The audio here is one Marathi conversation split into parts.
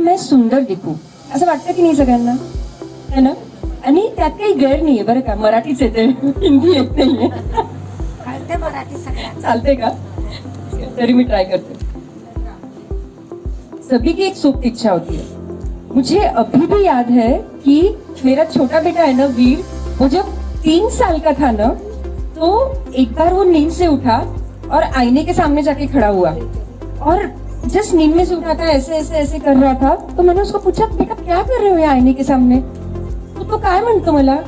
मैं सुंदर दिखू. असं वाटतं की नाही सगळ्यांना? है ना? आणि त्यात काही गैर नाहीये बरं का. मराठीच येते हिंदी येत नाहीये. कळते मराठी चालते का? तरी मी ट्राई करते. सभी की एक सुप्त इच्छा होती. है मुझे अभी भी याद है कि मेरा छोटा बेटा है ना वीर वो जब तीन साल का था ना तो एक बार वो नींद से उठा और आईने के सामने जाके खड़ा हुआ। और जस्ट नींद में से रहा था ऐसे ऐसे ऐसे कर रहा था तो मैंने उसको पूछा बेटा क्या कर रहे हो ये आईने के सामने? तो तो काय म्हणतो मला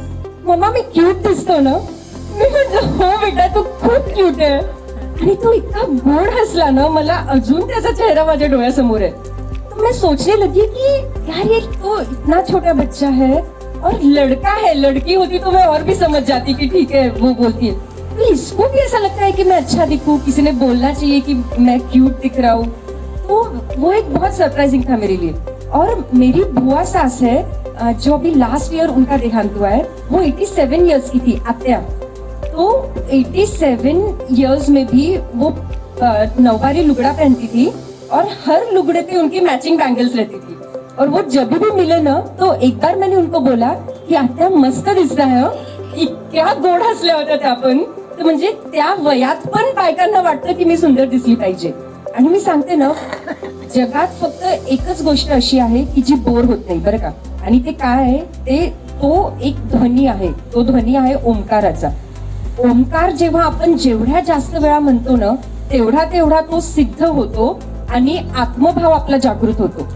मम्मा, मी क्यूट दिसतो ना। मी म्हटलं हो बेटा, तू खूप क्यूट आहे आणि तो इतका गोड हसला ना, मला अजून त्याचा चेहरा माझ्या डोळ्यासमोर आहे. तो मैं सोचने लगी कि यार, ये तो इतना छोटा बच्चा है और लड़का है, लड़की होती तो मैं और भी समझ जाती कि ठीक है, वो बोलती है। तो इसको भी ऐसा लगता है कि मैं अच्छा दिखूं, किसी ने बोलना चाहिए कि मैं क्यूट दिख रहा हूँ। वो वो एक बहुत सरप्राइजिंग था मेरे लिए। और मेरी बुआ सास है जो अभी लास्ट ईयर उनका देहांत हुआ है वो 87 इयर्स की थी आत्या तो 87 इयर्स में भी वो नौवारी लुगड़ा पहनती थी और हर लुगड़े पे उनकी मैचिंग बैंगल्स रहती थी। और वो जब भी मिले ना तो एक बार मैंने उनको बोला की आत्या मस्त दिसता है हो। इतक्या गोड हसल्या होत्या त्या पण? तर म्हणजे त्या वयात पण बायकांना वाटतं की मी सुंदर दिसली पाहिजे. आणि मी सांगते ना जगात फक्त एकच गोष्ट अशी आहे की जी बोर होत नाही बरं का? आणि ते काय आहे? ते तो एक ध्वनी आहे. तो ध्वनी आहे ओंकाराचा. ओंकार जेव्हा आपण जेवढ्या जास्त वेळा म्हणतो ना तेवढा तेवढा तो सिद्ध होतो आणि आत्मभाव आपला जागृत होतो.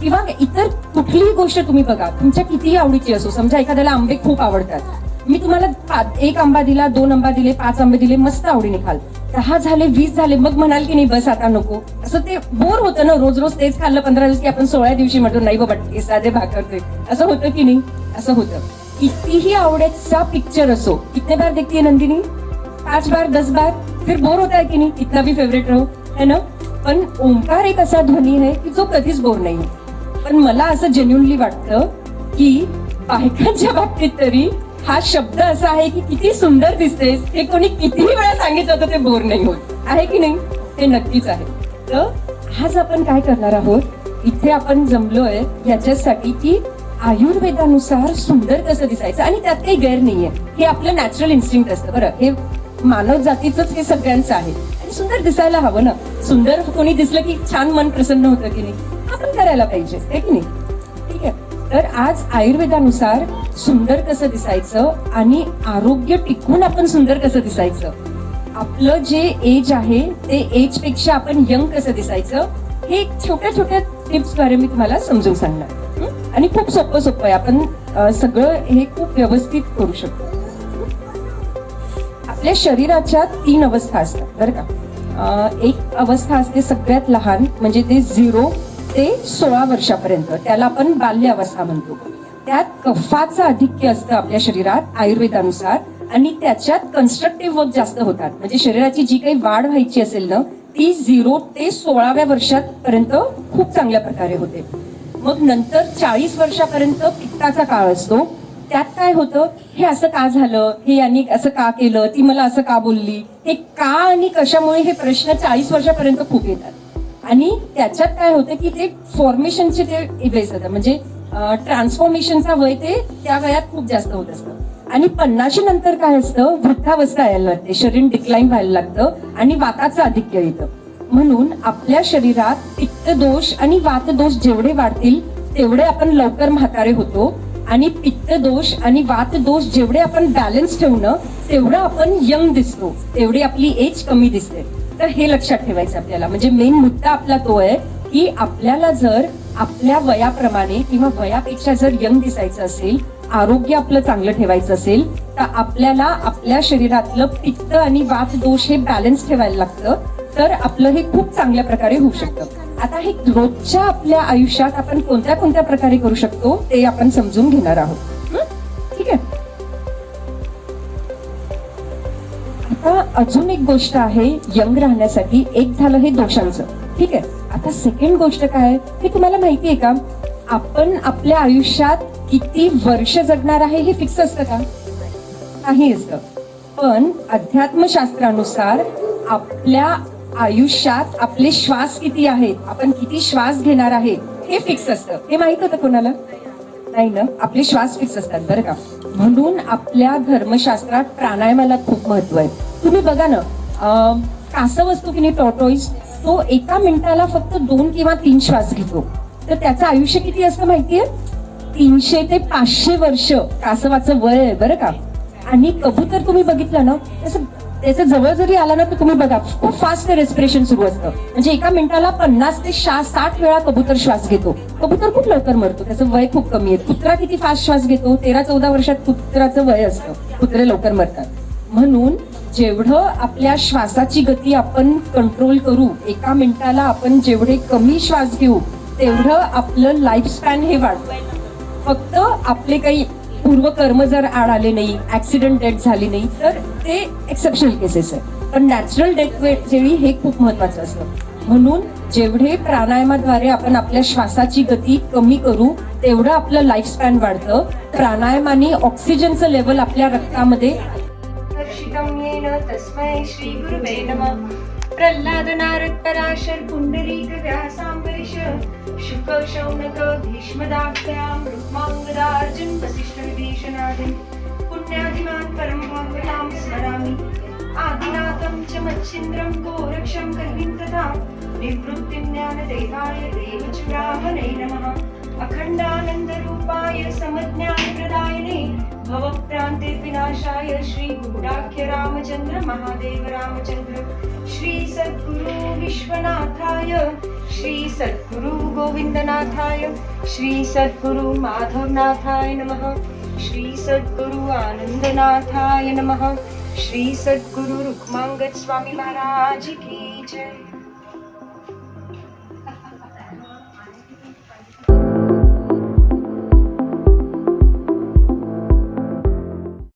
किंवा इतर कुठलीही गोष्ट तुम्ही बघा तुमच्या कितीही आवडीची असो समजा एखाद्याला आंबे खूप आवडतात. मी तुम्हाला एक आंबा दिला दोन आंबा दिले पाच आंबे दिले मस्त आवडीने खाल. दहा झाले वीस झाले मग म्हणाल की नाही बस आता नको. असं ते बोर होतं ना रोज रोज तेच खाल्लं पंधरा दिवस की आपण सोळा दिवशी म्हणतो नाही बाबा साधे भाकरतोय असं होतं की नाही? असं होतं. कितीही आवडायचा पिक्चर असो. कितने बार देखती है नंदिनी? पाच बार दस बार? फिर बोर होता है की नाही? कितना भी फेवरेट रहो. है ना? पण ओंकार एक असा ध्वनी आहे की जो कधीच बोर नाही पण मला असं जेन्युनली वाटतं की बायकांच्या बाबतीत तरी हा शब्द असा आहे की किती सुंदर दिसतेस हे कोणी कितीही वेळा सांगितलं तर ते बोर नाही होत. आहे की नाही? ते नक्कीच आहे. तर आज आपण काय करणार आहोत? इथे आपण जमलोय याच्यासाठी की आयुर्वेदानुसार सुंदर कसं दिसायचं आणि त्यात काही गैर नाहीये. हे आपलं नॅचरल इन्स्टिंक्ट असतं बरं. हे मानव जातीच हे सगळ्यांचं आहे. आणि सुंदर दिसायला हवं ना. सुंदर कोणी दिसलं की छान मन प्रसन्न होतं की नाही? आपण करायला पाहिजे की नाही? तर आज आयुर्वेदानुसार सुंदर कसं दिसायचं आणि आरोग्य टिकून आपण सुंदर कसं दिसायचं? आपलं जे एज आहे ते एजपेक्षा आपण यंग कसं दिसायचं? हे छोट्या छोट्या टिप्सद्वारे मी तुम्हाला समजून सांगणार. आणि खूप सोपं सोपं आहे. आपण सगळं हे खूप व्यवस्थित करू शकतो. आपल्या शरीराच्या तीन अवस्था असतात बरं का? एक अवस्था असते सगळ्यात लहान म्हणजे ते झिरो ते सोळा वर्षापर्यंत त्याला आपण बाल्यावस्था म्हणतो. त्यात कफाचं आधिक्य असतं आपल्या शरीरात आयुर्वेदानुसार आणि त्याच्यात कन्स्ट्रक्टिव्ह वर्क जास्त होतात. म्हणजे शरीराची जी काही वाढ व्हायची असेल ना ती झिरो ते सोळाव्या वर्षापर्यंत खूप चांगल्या प्रकारे होते. मग नंतर चाळीस वर्षापर्यंत पित्ताचा काळ असतो. त्यात काय होतं हे असं का झालं हे यांनी असं का केलं ती मला असं का बोलली हे का आणि कशामुळे हे प्रश्न चाळीस वर्षापर्यंत खूप येतात. आणि त्याच्यात काय होतं की ते फॉर्मेशनचे ते इव्हेस होतं म्हणजे ट्रान्सफॉर्मेशनचा वय ते त्या वयात खूप जास्त होत असतं. आणि पन्नाशी नंतर काय असतं? वृद्धावस्था यायला लागते. शरीर डिक्लाईन व्हायला लागतं आणि वाताचं आधिक्य येतं. म्हणून आपल्या शरीरात पित्त दोष आणि वात दोष जेवढे वाढतील तेवढे आपण लवकर म्हातारे होतो. आणि पित्त दोष आणि वात दोष जेवढे आपण बॅलन्स ठेवणं तेवढं आपण यंग दिसतो. तेवढी आपली एज कमी दिसते. तर हे लक्षात ठेवायचं आपल्याला. म्हणजे मेन मुद्दा आपला तो आहे की आपल्याला जर आपल्या वयाप्रमाणे किंवा वयापेक्षा जर यंग दिसायचं असेल आरोग्य आपलं चांगलं ठेवायचं असेल तर आपल्याला आपल्या शरीरातलं पित्त आणि वात दोष हे बॅलन्स ठेवायला लागतं. तर आपलं हे खूप चांगल्या प्रकारे होऊ शकतं. आता हे रोजच्या आपल्या आयुष्यात आपण कोणत्या कोणत्या प्रकारे करू शकतो ते आपण समजून घेणार आहोत. अजून एक गोष्ट आहे यंग राहण्यासाठी एक झालं हे दोषांचं. ठीक आहे? आता सेकंड गोष्ट काय? आहे हे तुम्हाला माहिती आहे का? आपण आपल्या आयुष्यात किती वर्ष जगणार आहे हे फिक्स असतं का? नाही असतं. पण अध्यात्मशास्त्रानुसार आपल्या आयुष्यात आपले श्वास किती आहेत आपण किती श्वास घेणार आहे हे फिक्स असतं. हे माहीत होतं कोणाला? नाही ना आपले श्वास फिक्स असतात बरं का. म्हणून आपल्या धर्मशास्त्रात प्राणायामाला खूप महत्त्व आहे. तुम्ही बघा ना कासव असतो की नाही टॉटोईस तो एका मिनिटाला फक्त दोन किंवा तीन श्वास घेतो. तर त्याचं आयुष्य किती असतं माहितीये? तीनशे ते पाचशे वर्ष कासवाचं वय आहे बरं का. आणि कबूतर तुम्ही बघितलं ना तसं त्याच्याजवळ जरी आला ना तर तुम्ही बघा खूप फास्ट रेस्पिरेशन सुरू असतं. म्हणजे एका मिनिटाला पन्नास ते शा साठ वेळा कबूतर श्वास घेतो. कबूतर खूप लवकर मरतो त्याचं वय खूप कमी आहे. कुत्रा किती फास्ट श्वास घेतो? तेरा चौदा वर्षात कुत्राचं वय असतं. कुत्रे लवकर मरतात. म्हणून जेवढं आपल्या श्वासाची गती आपण कंट्रोल करू एका मिनिटाला आपण जेवढे कमी श्वास घेऊ तेवढं आपलं लाईफ स्पॅन हे वाढतं. फक्त आपले काही पूर्व कर्म जर आड आले नाही ऍक्सिडेंट डेथ झाली नाही तर ते एक्सेप्शनल केसेस आहे पण नॅचरल डेथ वेळी हे खूप महत्वाचं असतं. म्हणून जेवढे प्राणायामाद्वारे आपण आपल्या श्वासाची गती कमी करू तेवढं आपलं लाईफ स्पॅन वाढतं. प्राणायामाने ऑक्सिजनचं लेवल आपल्या रक्तामध्ये प्रल्हाद नारद पराशर पुंडरीक शुक शौनक भीष्मदाख्यां रुक्माङ्गदार्जुन वसिष्ठ पुण्यादिमान् परं भगवतां स्मरामि। आदिनाथं च मच्छिन्द्रं गोरक्षं कहिं तथा निवृत्तिं ज्ञानदेवाय देवचूडामणे नमः। अखण्डानन्दरूपाय समज्ञानप्रदायिने भवप्रान्ते विनाशाय श्री रामचन्द्र महादेव रामचन्द्र श्रीसद्गुरु विश्वनाथाय श्री सद्गुरु गोविंदनाथाय श्री सद्गुरु माधवनाथाय नमः श्री सद्गुरु आनन्दनाथाय नमः श्री सद्गुरु रुक्माङ्गद स्वामी महाराज की जय।